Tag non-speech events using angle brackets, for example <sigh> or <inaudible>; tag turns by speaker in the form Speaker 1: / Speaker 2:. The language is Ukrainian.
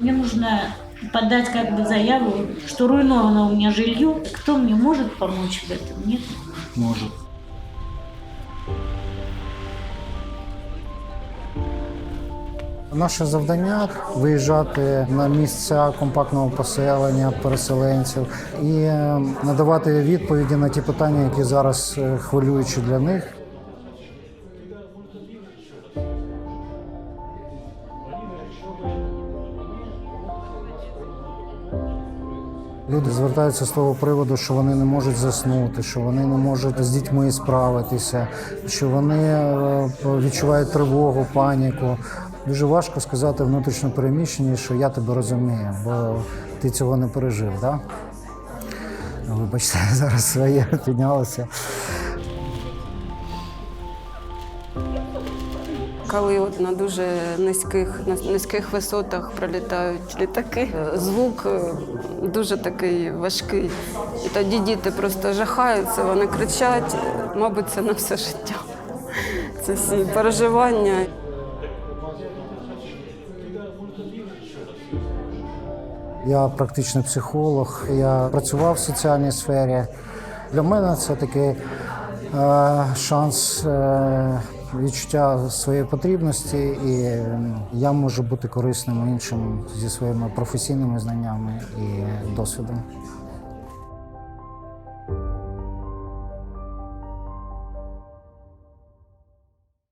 Speaker 1: Мне нужно подать как бы заяву, что руйновано у меня жилье. Кто мне может помочь в этом? Нет?
Speaker 2: Может.
Speaker 3: Наше завдання виїжджати на місця компактного поселення переселенців і е, надавати відповіді на ті питання, які зараз е, хвилюючі для них. Люди звертаються з того приводу, що вони не можуть заснути, що вони не можуть з дітьми справитися, що вони е, відчувають тривогу, паніку. Дуже важко сказати внутрішньо переміщенні, що я тебе розумію, бо ти цього не пережив. Да? Вибачте, <laughs> зараз своє піднялося.
Speaker 4: Коли от на дуже низьких, низьких висотах пролітають літаки, е, звук е, дуже такий важкий. І тоді діти просто жахаються, вони кричать. Мабуть, це на все життя. Це всі переживання.
Speaker 3: Я практичний психолог, я працював в соціальній сфері. Для мене це такий е, шанс е, відчуття своєї потрібності, і я можу бути корисним іншим зі своїми професійними знаннями і досвідом.